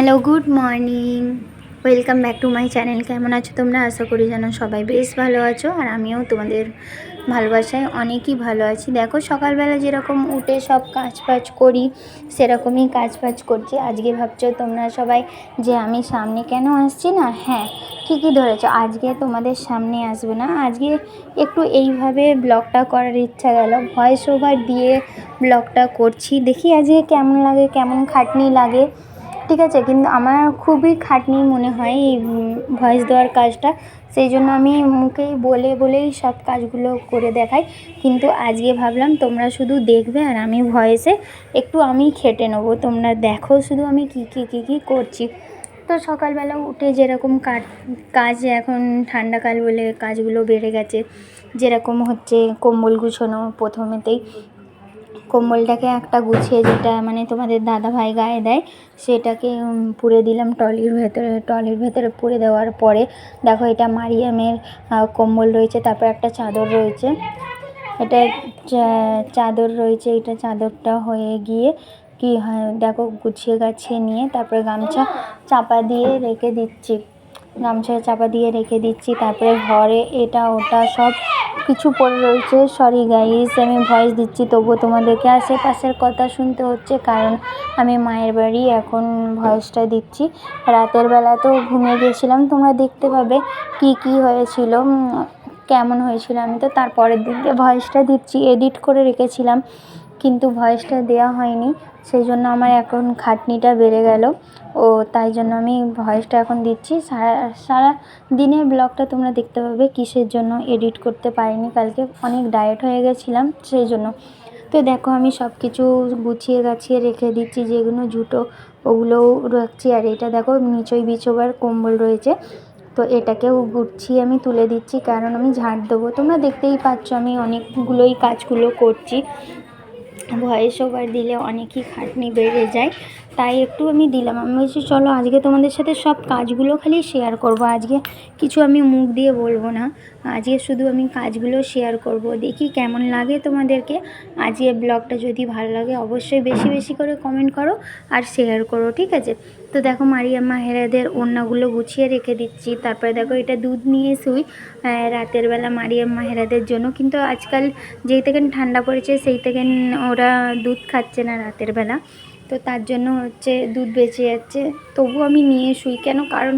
Hello, good morning. Welcome back to my channel. কেমন আছো তোমরা? আশা করি যেন সবাই বেশ ভালো আছো, আর আমিও তোমাদের ভালোবাসায় অনেকই ভালো আছি। দেখো, সকালবেলা যেরকম উঠে সব কাজ বাজ করি, সেরকমই কাজ বাজ করছি। আজকে ভাবছ তোমরা সবাই যে আমি সামনে কেন আসছি না? হ্যাঁ ঠিকই ধরেছো, আজকে তোমাদের সামনে আসব না। আজকে একটু এইভাবে ব্লগটা করার ইচ্ছা গেল। ভয়েস ওভার দিয়ে ব্লগটা করছি। দেখি আজকে কেমন লাগে, কেমন খাটনি লাগে। ঠিক আছে, কিন্তু আমার খুবই খাটনি মনে হয় এই ভয়েস দেওয়ার কাজটা। সেই জন্য আমি মুখেই বলে বলেই সব কাজগুলো করে দেখাই। কিন্তু আজকে ভাবলাম তোমরা শুধু দেখবে আর আমি ভয়েসে একটু আমি খেটে নেব। তোমরা দেখো শুধু আমি কী কী কী কী করছি। তো সকালবেলা উঠে যেরকম কাজ এখন ঠান্ডাকাল বলে কাজগুলো বেড়ে গেছে, যেরকম হচ্ছে কম্বল গুছোনো প্রথমেতেই। কম্বলটাকে একটা গুছিয়ে যেটা মানে তোমাদের দাদাভাই গায়ে দেয়, সেটাকে পুরে দিলাম ট্রলির ভেতরে ট্রলির ভেতরে পুরে দেওয়ার পরে, দেখো এটা মারিয়ামের কম্বল রয়েছে, তারপর একটা চাদর রয়েছে। এটা চাদর রয়েছে, এটা চাদরটা হয়ে গিয়ে কি হয়, দেখো গুছিয়ে গাছিয়ে নিয়ে, তারপরে গামছা চাপা দিয়ে রেখে দিচ্ছি। গামছা চাপা দিয়ে রেখে দিচ্ছি, তারপরে ঘরে এটা, ওটা সব কিছু পড়ে রয়েছে। সরি গাইস আমি ভয়েস দিচ্ছি, তবুও তোমাদেরকে আশেপাশের কথা শুনতে হচ্ছে, কারণ আমি মায়ের বাড়ি এখন ভয়েসটা দিচ্ছি। রাতের বেলা তো ঘুমিয়ে গিয়েছিলাম তোমরা দেখতে পাবে কি কি হয়েছিল কেমন হয়েছিল আমি তো তারপরের দিনকে ভয়েসটা দিচ্ছি এডিট করে রেখেছিলাম। কিন্তু ভয়েসটা দেওয়া হয়নি সেই জন্য আমার এখন খাটনিটা বেড়ে গেল। ও, তাই জন্য আমি ভয়েসটা এখন দিচ্ছি। সারা সারা দিনের ব্লগটা তোমরা দেখতে পাবে কিসের জন্য এডিট করতে পারিনি। কালকে অনেক ডায়েট হয়ে গেছিলাম সেই জন্য তো দেখো, আমি সব কিছু গুছিয়ে গাছিয়ে রেখে দিচ্ছি, যেগুলো জুটো ওগুলোও রাখছি। আর এটা দেখো, নিচই বিছোবার কম্বল রয়েছে। তো এটাকেও গুছিয়ে আমি তুলে দিচ্ছি, কারণ আমি ঝাড় দেবো। তোমরা দেখতেই পাচ্ছ, আমি অনেকগুলোই কাজগুলো করছি। ভয়েস ওভার দিলে অনেকই খাটনি বেড়ে যায়। তাই একটু আমি দিলাম। আমি বলছি, চলো আজকে তোমাদের সাথে সব কাজগুলো খালি শেয়ার করব। আজকে কিছু আমি মুখ দিয়ে বলব না। আজকে শুধু আমি কাজগুলো শেয়ার করব। দেখি কেমন লাগে তোমাদেরকে। আজকে ব্লগটা যদি ভালো লাগে, অবশ্যই বেশি বেশি করে কমেন্ট করো আর শেয়ার করো, ঠিক আছে? তো দেখো মারিয়া মাহেরাদের ওড়নাগুলো গুছিয়ে রেখে দিচ্ছি। তারপরে দেখো, এটা দুধ নিয়ে শুই। রাতের বেলা মারিয়া মাহেরাদের জন্য। কিন্তু আজকাল যেই থেকে ঠান্ডা পড়েছে, সেই থেকে ওরা দুধ খাচ্ছে না রাতের বেলা। তো তার জন্য হচ্ছে দুধ বেঁচে যাচ্ছে। তবু আমি নিয়ে শুই কেন? কারণ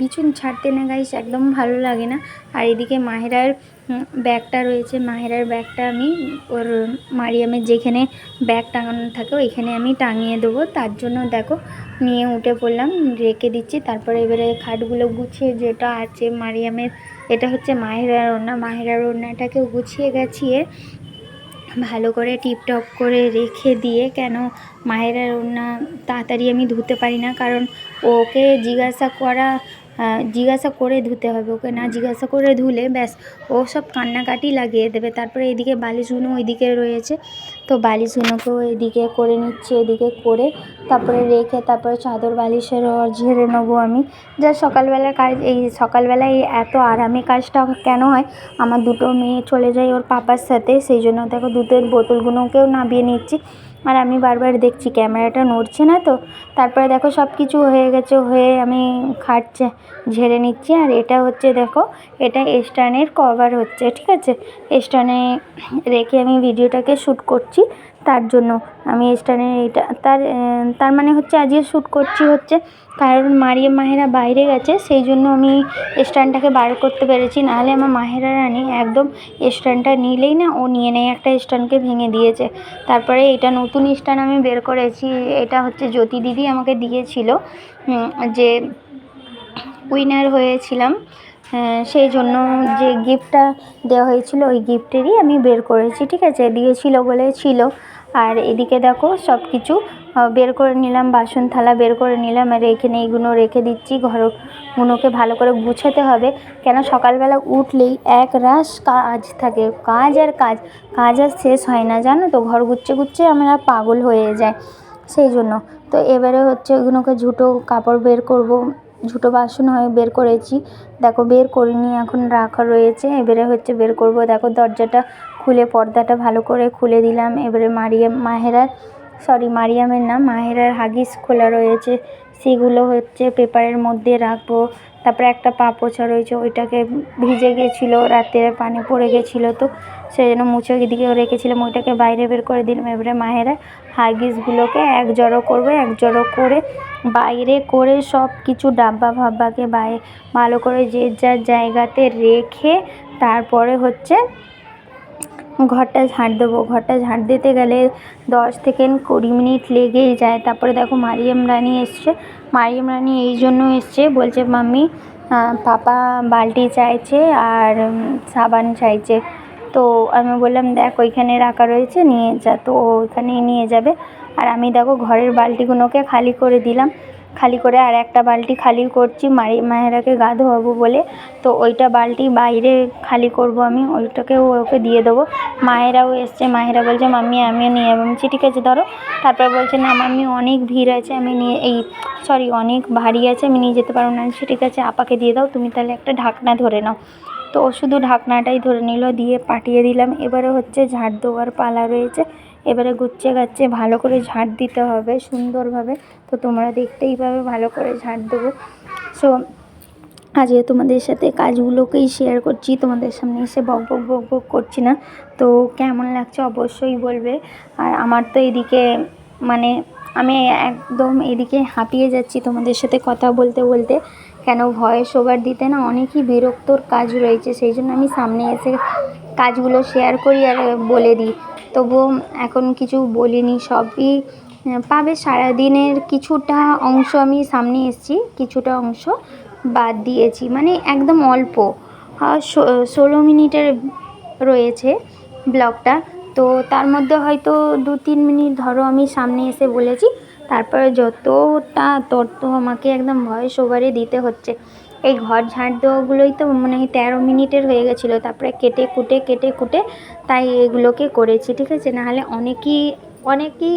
বিছুন ছাড়তে না গাইস একদম ভালো লাগে না। আর এদিকে মাহেরার ব্যাগটা রয়েছে। মাহেরার ব্যাগটা আমি ওর মারিয়ামের যেখানে ব্যাগ টাঙানো থাকে ওইখানে আমি টাঙিয়ে দেবো। তার জন্য দেখো, নিয়ে উঠে পড়লাম, রেখে দিচ্ছি। তারপরে এবারে খাটগুলো গুছিয়ে যেটা আছে মারিয়ামের, এটা হচ্ছে মাহেরার ওড়না। মাহেরার ওড়নাটাকেও গুছিয়ে গেছিয়ে ভালো করে টিপটপ করে রেখে দিয়ে কেন মায়েরা ওড়না তাড়াতাড়ি আমি ধুতে পারি না, কারণ ওকে জিজ্ঞাসা করা জিজ্ঞাসা করে ধুতে হবে, ওকে না জিজ্ঞাসা করে ধুলে ব্যাস, ও সব কান্নাকাটি লাগিয়ে দেবে। তারপরে এদিকে বালিশগুলো ওইদিকে রয়েছে, তো বালিশগুলোকেও এদিকে করে নিচ্ছি, এদিকে করে তারপরে রেখে তারপরে চাদর বালিশের ঝেড়ে নেব আমি। যা সকালবেলার কাজ, এই সকালবেলায় এত আরামে কাজটা কেন হয়? আমার দুটো মেয়ে চলে যায় ওর পাপার সাথে, সেই জন্য দেখো দুধের বোতলগুলোকেও নামিয়ে নিচ্ছি। আর আমি বারবার দেখছি, ক্যামেরাটা নড়ছে না তো। তারপরে দেখো সব কিছু হয়ে গেছে, হয়ে আমি খাটছে, ঝেড়ে নিচ্ছি। আর এটা হচ্ছে দেখো, এটা স্ট্যান্ডের কভার হচ্ছে, ঠিক আছে? স্ট্যান্ডে রেখে আমি ভিডিওটাকে শ্যুট করছি। তার জন্য। আমি স্ট্যান্ডে এটা তার তার মানে হচ্ছে আজকে শ্যুট করছি হচ্ছে কারণ মারিয়া মাহেরা বাইরে গেছে, সেই জন্য আমি স্ট্যান্ডটাকে বার করতে পেরেছি। নাহলে আমার মাহেরা রানী একদম স্ট্যান্ডটা নিলেই না, ও নিয়ে নেয় একটা স্ট্যান্ডকে ভেঙে দিয়েছে। তারপরে এটা নতুন স্ট্যান্ড আমি বের করেছি, এটা হচ্ছে জ্যোতি দিদি আমাকে দিয়েছিল যে উইনার হয়েছিলাম। সেই জন্য যে গিফটটা দেওয়া হয়েছিল, ওই গিফটেরই আমি বের করেছি, ঠিক আছে? দিয়েছিল বলে ছিল। আর এদিকে দেখো সব কিছু বের করে নিলাম, বাসন থালা বের করে নিলাম, আর এখানে এইগুলো রেখে দিচ্ছি ঘরগুলোকে ভালো করে গুছাতে হবে। কেন সকালবেলা উঠলেই এক রাস কাজ থাকে, কাজ আর কাজ। কাজ আর শেষ হয় না, জানো তো? ঘর গুচ্ছে গুচ্ছে আমরা পাগল হয়ে যায় সেই জন্য। তো এবারে হচ্ছে ওগুলোকে ঝুটো কাপড় বের করব, ঝুটো বাসন হয় বের করেছি। দেখো বের করিনি, এখন রাখা রয়েছে। এবারে হচ্ছে বের করব, দেখো দরজাটা খুলে পর্দাটা ভালো করে খুলে দিলাম। এবারে মারিয়াম, মাহেরার সরি মারিয়ামের নাম, মাহেরার হাগিস খোলা রয়েছে। সেগুলো হচ্ছে পেপারের মধ্যে রাখব। তারপরে একটা পা পোছা রয়েছে, ওইটাকে ভিজে গেছিল রাতে পানি পড়ে গেছিল তো সেই জন্য মুছে এদিকে রেখেছিলাম, ওইটাকে বাইরে বের করে দিলাম। এবারে মায়েরা হাগিসগুলোকে এক জড়ো করবে, এক জড়ো করে বাইরে করে সব কিছু ডাব্বা ফাব্বাকে বাই, ভালো করে যে যার জায়গাতে রেখে তারপরে হচ্ছে ঘরটা ঝাঁট দেবো। ঘরটা ঝাঁট দিতে গেলে দশ থেকে কুড়ি মিনিট লেগেই যায়। তারপরে দেখো মারিয়াম রানী এসছে। মারিয়াম রানী এই জন্য এসছে। বলছে, মাম্মি পাপা বালতি চাইছে আর সাবান চাইছে। তো আমি বললাম, দেখ, ওইখানে রাখা রয়েছে, নিয়ে যা। তো ওইখানেই নিয়ে যাবে। আর আমি দেখো ঘরের বালতিগুলোকে খালি করে দিলাম। খালি করে আর একটা বালতি খালি করছি, মারি, মায়েরাকে গা ধোয়াবো বলে। তো ওইটা বালতি বাইরে খালি করব আমি, ওইটাকেও ওকে দিয়ে দেবো। মায়েরাও এসছে, মায়েরা বলছে, মাম্মি, আমিও নিয়ে যাব। বলছি, ঠিক আছে, ধরো। তারপরে বলছে, না, মাম্মি, অনেক ভিড় আছে, আমি নিয়ে, এই সরি অনেক ভারী আছে, আমি নিয়ে যেতে পারব না। ঠিক আছে, আপাকে দিয়ে দাও, তুমি তাহলে একটা ঢাকনা ধরে নাও। তো ও শুধু ঢাকনাটাই ধরে নিল, দিয়ে পাঠিয়ে দিলাম। এবারে হচ্ছে ঝাড় দেওয়ার পালা রয়েছে। এবারে গুচ্ছে গাচ্ছে ভালো করে ঝাড় দিতে হবে সুন্দরভাবে। তো তোমরা দেখতেই পাবে ভালো করে ঝাড় দেবো। সো আজকে তোমাদের সাথে কাজগুলোকেই শেয়ার করছি। তোমাদের সামনে এসে বক বক বক বক করছি না। তো কেমন লাগছে অবশ্যই বলবে। আর আমার তো এদিকে মানে আমি একদম এদিকে হাঁপিয়ে যাচ্ছি তোমাদের সাথে কথা বলতে বলতে। কেন? ভয়েস ওভার দিতে না অনেকই বিরক্তর কাজ রয়েছে, সেই জন্য আমি সামনে এসে কাজগুলো শেয়ার করি আর বলে দিই। তবুও এখন কিছু বলিনি, সবই পাবে সারাদিনের কিছুটা অংশ আমি সামনে এসেছি, কিছুটা অংশ বাদ দিয়েছি মানে একদম অল্প। ষোলো মিনিটের রয়েছে ব্লগটা, তো তার মধ্যে হয়তো দু তিন মিনিট ধরো আমি সামনে এসে বলেছি। তারপরে যতটা তত আমাকে একদম ভয়েস ওভারে দিতে হচ্ছে। এই ঘর ঝাঁট দেওয়াগুলোই তো মানে তেরো মিনিটের হয়ে গেছিল, তারপরে কেটে কুটে কেটে কুটে তাই এগুলোকে করেছি, ঠিক আছে? নাহলে অনেকই অনেকই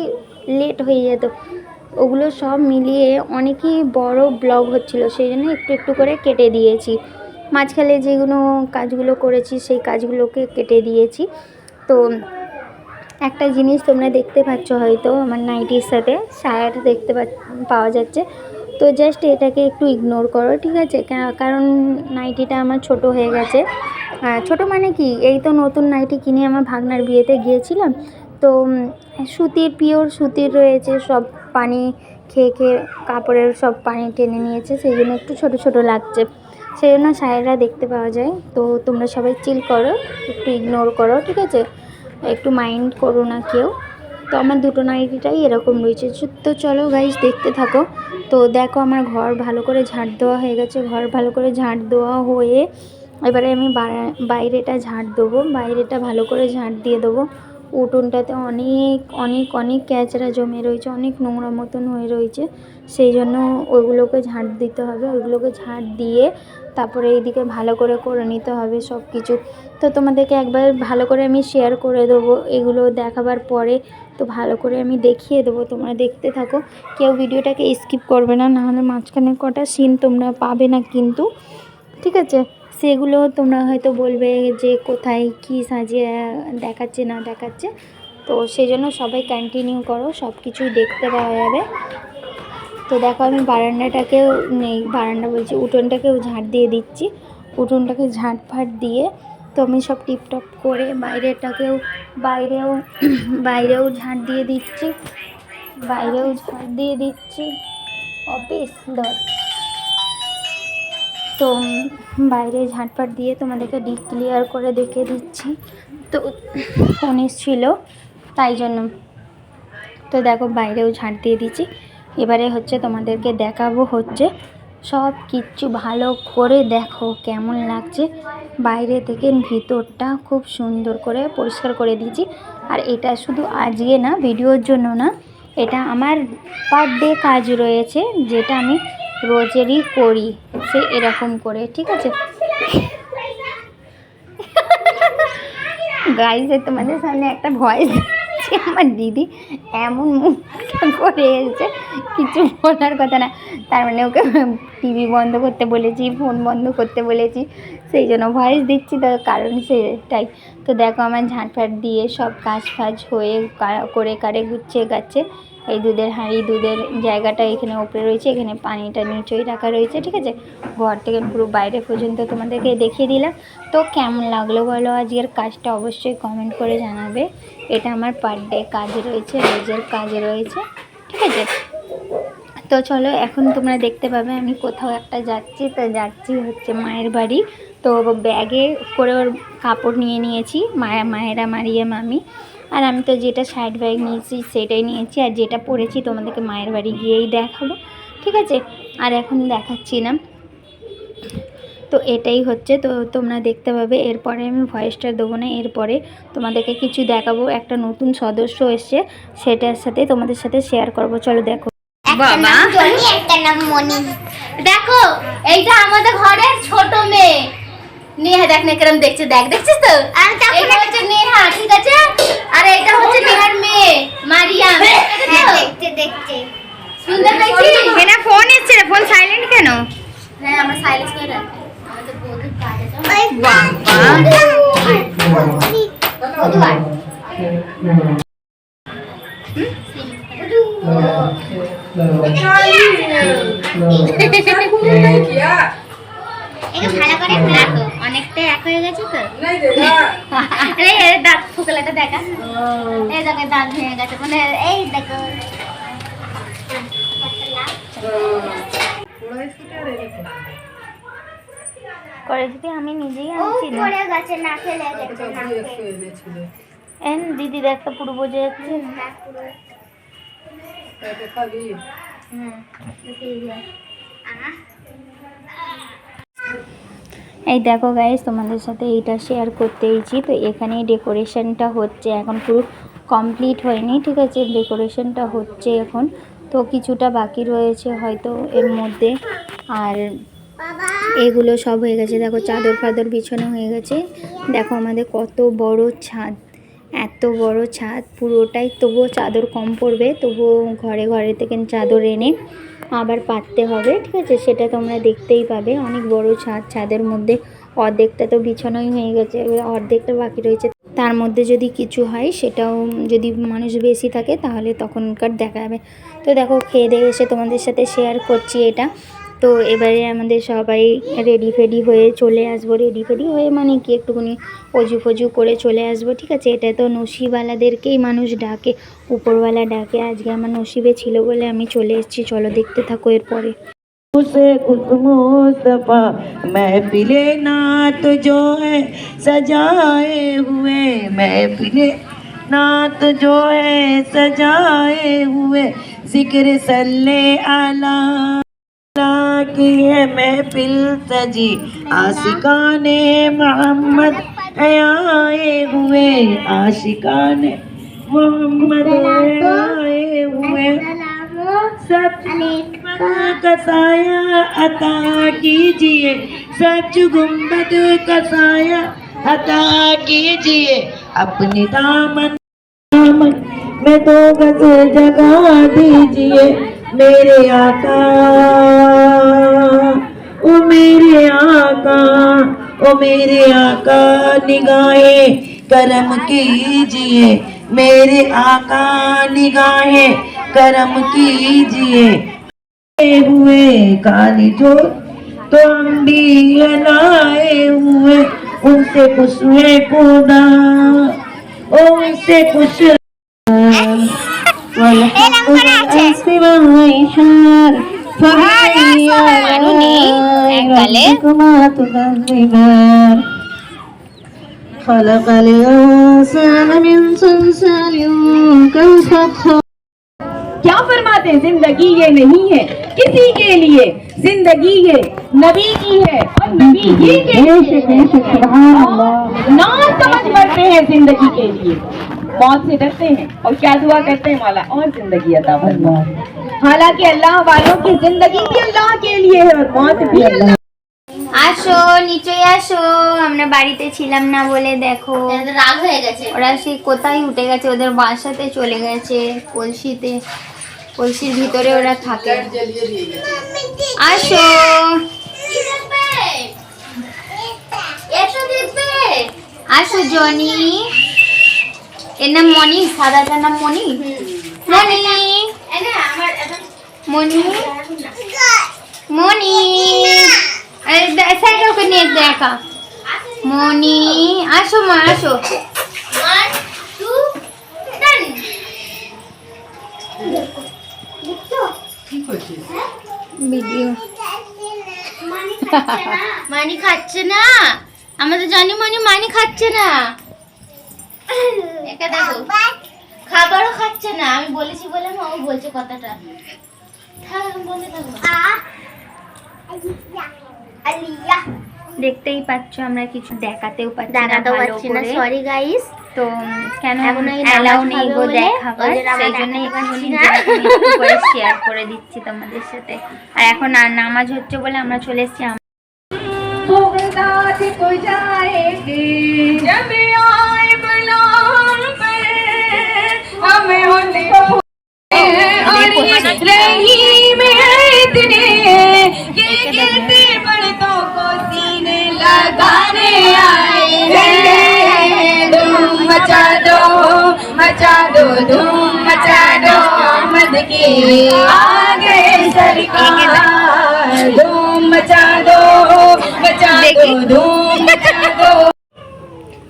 লেট হয়ে যেত। ওগুলো সব মিলিয়ে অনেকই বড় ব্লগ হচ্ছিল, সেই জন্য একটু একটু করে কেটে দিয়েছি। মাঝখানে যেগুলো কাজগুলো করেছি, সেই কাজগুলোকে কেটে দিয়েছি। তো একটা জিনিস তোমরা দেখতে পাচ্ছ হয়তো আমার নাইটির সাথে সায়াটা দেখতে পাওয়া যাচ্ছে। তো জাস্ট এটাকে একটু ইগনোর করো, ঠিক আছে? কারণ নাইটিটা আমার ছোট হয়ে গেছে। ছোট মানে কি? এই তো নতুন নাইটি কিনে আমার ভাগনার বিয়েতে গিয়েছিলাম। তো সুতির পিওর সুতির রয়েছে, সব পানি খেয়ে খেয়ে কাপড়ের সব পানি টেনে নিয়েছে, সেই জন্য একটু ছোট ছোট লাগছে। সেই জন্য সায়েরা দেখতে পাওয়া যায়। তো তোমরা সবাই চিল করো, একটু ইগনোর করো, ঠিক আছে? একটু মাইন্ড করো না কেউ। তো আমার দুটো নাইটিটাই এরকম রয়েছে। তো চলো গাইজ দেখতে থাকো। তো দেখো আমার ঘর ভালো করে ঝাড় দেওয়া হয়ে গেছে। ঘর ভালো করে ঝাড় দেওয়া হয়ে এবারে আমি বাইরেটা ঝাড় দেবো। বাইরেটা ভালো করে ঝাড় দিয়ে দেবো। উঠোনটাতে অনেক অনেক অনেক ক্যাচরা জমে রয়েছে, অনেক নোংরা মতন হয়ে রয়েছে। সেই জন্য ওইগুলোকে ঝাড় দিতে হবে, ওইগুলোকে ঝাড় দিয়ে তারপরে এইদিকে ভালো করে করে নিতে হবে সব কিছু তো তোমাদেরকে একবার ভালো করে আমি শেয়ার করে দেবো, এগুলো দেখাবার পরে তো ভালো করে আমি দেখিয়ে দেবো, তোমরা দেখতে থাকো। কেউ ভিডিওটাকে স্কিপ করবে না, নাহলে মাঝখানে কটা সিন তোমরা পাবে না কিন্তু, ঠিক আছে? সেগুলো তোমরা হয়তো বলবে যে কোথায় কি সাজিয়ে দেখাচ্ছে, না দেখাচ্ছে। তো সেই জন্য সবাই কন্টিনিউ করো সব কিছুই দেখতে পাওয়া যাবে। তো দেখো আমি বারান্দাটাকেও নেই, বারান্দা বলছি, উঠোনটাকেও ঝাঁট দিয়ে দিচ্ছি। উঠোনটাকে ঝাঁট ফাট দিয়ে তো আমি সব টিপটপ করে বাইরেটাকেও বাইরেও বাইরেও ঝাঁট দিয়ে দিচ্ছি। বাইরেও ঝাঁট দিয়ে দিচ্ছি। অফিস ধর তো বাইরে ঝাঁটপাট দিয়ে তোমাদেরকে ডিপ ক্লিয়ার করে দেখে দিচ্ছি। তো ফোন ছিল, তাই জন্য। তো দেখো বাইরেও ঝাঁট দিয়ে দিচ্ছি। এবারে হচ্ছে তোমাদেরকে দেখাবো হচ্ছে, সব কিচ্ছু ভালো করে দেখো কেমন লাগছে। বাইরে থেকে ভিতরটা খুব সুন্দর করে পরিষ্কার করে দিয়েছি আর এটা শুধু আজকে না, ভিডিওর জন্য না, এটা আমার পার ডে কাজ রয়েছে, যেটা আমি রোজেরই করি, সে এরকম করে, ঠিক আছে? গাইজে তোমাদের সামনে একটা ভয়েস আমার দিদি এমন মুখটা করে এসেছে, কিছু বলার কথা না। তার মানে ওকে টিভি বন্ধ করতে বলেছি ফোন বন্ধ করতে বলেছি, সেই জন্য ভয়েস দিচ্ছি তার কারণ সেটাই। তো দেখো, আমার ঝাঁটফাট দিয়ে সব কাজ ফাজ হয়ে করে কারে গাচ্ছে এই দুধের হাঁড়ি দুধের জায়গাটা এখানে উপরে রয়েছে, এখানে পানিটা নিচেই রাখা রয়েছে, ঠিক আছে? ঘর থেকে পুরো বাইরে পর্যন্ত তোমাদেরকে দেখিয়ে দিলাম। তো কেমন লাগল বলো? আজকের কাজটা অবশ্যই কমেন্ট করে জানাবে। এটা আমার পার ডে কাজ রয়েছে, রোজের কাজ রয়েছে, ঠিক আছে? তো চলো, এখন তোমরা দেখতে পাবে আমি কোথাও একটা যাচ্ছি। তো যাচ্ছি হচ্ছে মায়ের বাড়ি। তো ব্যাগে করে ওর কাপড় নিয়ে নিয়েছি, মায়া, মায়েরা, মারিয়ে, মামি। আর আমি তো যেটা সাইড ব্যাগ নিয়েছি সেটাই নিয়েছি। আর যেটা পরেছি তোমাদেরকে মায়ের বাড়ি গিয়েই দেখাবো। ঠিক আছে? আর এখন দেখাচ্ছি না। তো এটাই হচ্ছে। তো তোমরা দেখতে পাবে এরপরে আমি ভয়েসটা দেবো না। এরপরে তোমাদেরকে কিছু দেখাবো। একটা নতুন সদস্য এসছে সেটার সাথে তোমাদের সাথে শেয়ার করব। চলো দেখো। বাবা। একটা নাম মনি দেখো এইটা আমাদের ঘরের ছোট মেয়ে। নেহা দেখ না কিরম দেখছে দেখ দেখছিস তো? আর এইটা হচ্ছে নেহা ঠিক আছে? আর এটা হচ্ছে নেহার মেয়ে মারিয়াম হ্যাঁ, দেখতে দেখতে সুন্দর দেখছিস? কেনা ফোন এসছে রে ফোন সাইলেন্ট কেন? হ্যাঁ আমরা সাইলেন্ট করে রাখি আমাদের বৌদির কাজ আছে ওই বাবা। ভালো করে হয়ে গেছে তো? দাঁত ফুকলাটা দেখা। এই দেখো দাঁত ভেঙে গেছে মানে এই দেখো। করেছি আমি নিজেই ও আনছি পড়ে গেছে এন দিদি দেখতে পুরো বোঝা যাচ্ছে। হুম এই দেখো গাইজ তোমাদের সাথে এইটা শেয়ার করতে এইছি তো এখানে ডেকোরেশনটা হচ্ছে, এখন পুরো কমপ্লিট হয়নি, ঠিক আছে? ডেকোরেশনটা হচ্ছে এখন। তো কিছুটা বাকি রয়েছে হয়তো এর মধ্যে। আর এগুলো সব হয়ে গেছে। দেখো চাদর ফাদর বিছানো হয়ে গেছে। দেখো আমাদের কত বড় ছাদ। এত বড় ছাদ, পুরোটাই তবুও চাদর কম পড়বে, তবুও ঘরে ঘরে থেকে চাদর এনে আবার পাততে হবে, ঠিক আছে? সেটা তোমরা দেখতেই পাবে। অনেক বড় ছাদ, ছাদের মধ্যে অর্ধেকটা তো বিছানোই হয়ে গেছে, এবার অর্ধেকটা বাকি রয়েছে। তার মধ্যে যদি কিছু হয়, সেটাও যদি মানুষ বেশি থাকে, তাহলে তখনকার দেখা যাবে। তো দেখো, খেয়ে দিয়ে এসে তোমাদের সাথে শেয়ার করছি এটা। তো এবারে আমাদের সবাই রেডি ফেডি হয়ে চলে আসবো রেডি ফেডি হয়ে মানে কি একটুখানি অজু ফজু করে চলে আসবো ঠিক আছে এটা তো নসিবালাদেরকেই মানুষ ডাকে উপরওয়ালা ডাকে আজকে আমার নসিবে ছিল বলে আমি চলে এসেছি চলো দেখতে থাকো এরপরে उसे कुछ मुस्तफा महफिले नात जो है सजाए हुए महफिले नात जो है सजाए हुए जिक्र सल्ले आला کی ہے محفل سجی۔ آشقان محمد اے آئے ہوئے۔ آشقان محمد آئے ہوئے۔ سب کا عطا کیجیے۔ سچ گنبد گمبت کسایا عطا کیجیے۔ اپنی دامن دامن میں تو گز جگہ دیجیے۔ میرے آقا آقا او میرے آقا نگاہیں کرم کیجیے میرے آقا نگاہیں کرم کیجیے۔ آئے ہوئے کالی جو تو ہم بھی لائے ہوئے ان سے کچھ ہے خدا ان سے کچھ والحق الأسف والحار فبأي آلاء خلق الإنسان من صلصال کیا فرماتے ہیں زندگی یہ نہیں ہے کسی کے لیے زندگی یہ نبی کی ہے اور نبی یہ کے لیے نا سمجھ مرتے ہیں زندگی کے لیے موت سے ڈرتے ہیں اور کیا دعا کرتے ہیں مولا اور زندگی عطا فرما حالانکہ اللہ والوں کی زندگی بھی اللہ کے لیے ہے اور موت بھی اللہ আসো নিচে আসো। আমরা বাড়িতে ছিলাম না বলে দেখো। রাগ হয়ে গেছে। ওরা সেই কোথায় উঠে গেছে ওদের বাসাতে চলে গেছে কলসিতে। কলসির ভিতরে ওরা থাকে। আসো। আসো জনি। এর নাম মনি সাদাটার নাম মনি মনি মনি মনি নিয়ে দেখা মনি আসো মা আসো. ভিডিও। মানি খাচ্ছে না? আমরা তো জানি মানি মানি খাচ্ছে না। একে দেখো। খাবারও খাচ্ছে না। আমি বলেছি বলে বলছে কথাটা। থাক বলতে থাকবো দেখতেই পাচ্ছ আমরা কিছু দেখাতেও পাচ্ছি না দেখাতেও ভালো পারছি না করে। সরি গাইস তো উম, কেন এখন এই অ্যালাউ নামাজ নেই পড়বে গো বলে দেখাবার ওই জন্য আমরা সেই জন্য দেখাতে পারছি একটুখানি না। যেরকম একটু করে শেয়ার করে দিচ্ছি তোমাদের সাথে আর এখন আর নামাজ হচ্ছে বলে আমরা চলে এসেছি আম- होगा को जाएगी जब आए बलाम पे हमें होने को और रही में इतने ये कैसे बड़ों को सीने लगाने आए हैं धूम मचा दो मचा दो धूम मचा दो मद के आगे सरकार धूम मचा दो मचा दो धूम मचा दो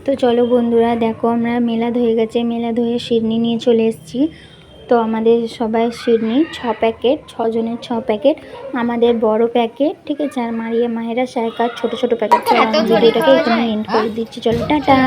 তো চলো বন্ধুরা দেখো আমরা মেলাদ হয়ে গেছে মেলাদ হয়ে শিরনি নিয়ে চলে এসেছি তো আমাদের সবাই সিডনি ছ প্যাকেট ছজনের ছ প্যাকেট আমাদের বড় প্যাকেট ঠিক আছে? আর মারিয়া মায়েরা সাইকার ছোট ছোট প্যাকেট। ভিডিওটাকে এখানে এন্ড করে দিচ্ছি। চলো টাটা।